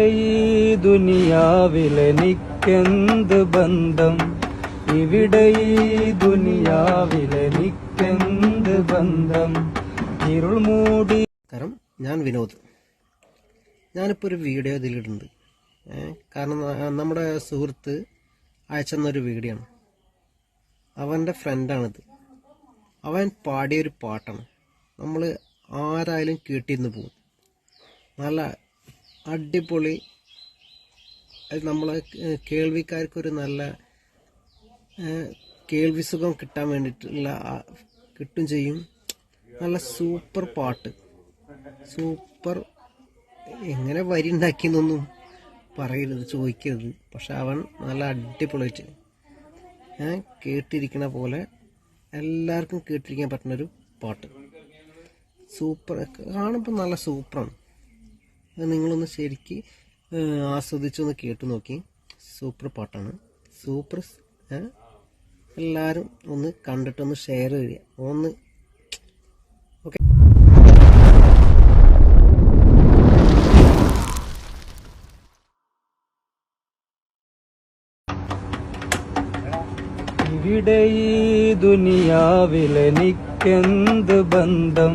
ഈ ദുനിയാവിലെനിക്കെന്ത് ബന്ധം? ഇവിടെ ഈ ദുനിയാവിലെനിക്കെന്ത് ബന്ധം? ഇരുൾ മൂടി കാരണം ഞാൻ വിനോദ്. ഞാനിപ്പോൾ ഒരു വീഡിയോ ഇതിലിടുന്നുണ്ട്. ഏ, കാരണം നമ്മുടെ സുഹൃത്ത് അയച്ചെന്നൊരു വീഡിയോ ആണ് അവന്റെ ഫ്രണ്ടാണിത്. അവൻ പാടിയൊരു പാട്ടാണ്. നമ്മൾ ആരായാലും കേട്ടിരുന്ന് പോകും. നല്ല അടിപൊളി. അത് നമ്മളെ കേൾവിക്കാർക്കൊരു നല്ല കേൾവി സുഖം കിട്ടാൻ വേണ്ടിയിട്ടുള്ള കിട്ടും ചെയ്യും. നല്ല സൂപ്പർ പാട്ട്. സൂപ്പർ. എങ്ങനെ വരി ഉണ്ടാക്കിയെന്നൊന്നും പറയരുത് ചോദിക്കരുത്. പക്ഷെ അവൻ നല്ല അടിപൊളിയായിട്ട് ഞാൻ കേട്ടിരിക്കണ പോലെ എല്ലാവർക്കും കേട്ടിരിക്കാൻ പറ്റുന്നൊരു പാട്ട്. സൂപ്പർ. കാണുമ്പോൾ നല്ല സൂപ്പറാണ്. നിങ്ങളൊന്ന് ശരിക്ക് ആസ്വദിച്ചൊന്ന് കേട്ടു നോക്കി. സൂപ്പർ പാട്ടാണ്. സൂപ്പർ? എല്ലാവരും ഒന്ന് കണ്ടിട്ടൊന്ന് ഷെയർ ചെയ്യുക. ഒന്ന് ഇവിടെ ഈ ദുനിയാവിലെ ദുനിയാവിലെനിക്കെന്ത് ബന്ധം?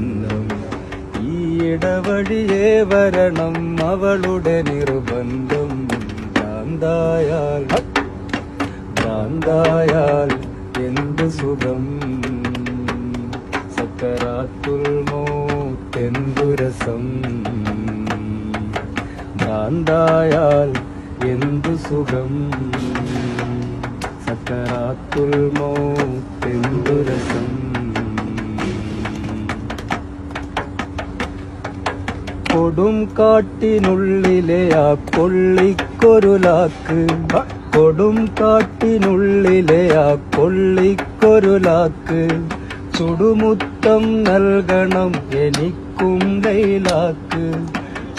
ഇടവഴിയേ വരണം. അവളുടെ നിർബന്ധം ഭ്രാന്തായാൽ. ഭ്രാന്തായാൽ എന്ത് സുഖം? സക്കരാത്തുൽ മോത്തെന്തു രസം? ഭ്രാന്തായാൽ എന്തു സുഖം? സക്കരാത്തുൽ മോത്തെന്തു കൊടും കാട്ടിനുള്ളിലെ ആ കൊള്ളിക്കൊരുലാക്ക്. കൊടും കാട്ടിനുള്ളിലെ ആ കൊള്ളിക്കൊരുലാക്ക്. ചുടുമുത്തം നൽകണം എനിക്കും ലൈലാക്ക്.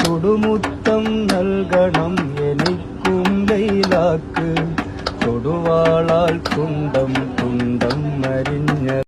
ചുടുമുത്തം നൽകണം എനിക്കും ലൈലാക്ക്. കൊടുവാളാൽ കുണ്ടം കുണ്ടം മരി